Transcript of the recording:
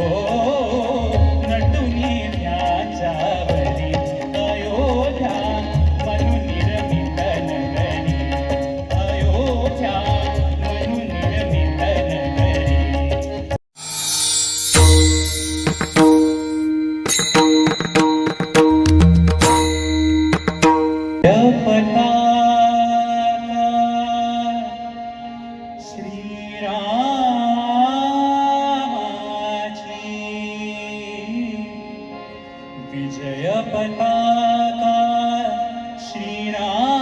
oh. विजय पताका श्रीरामाची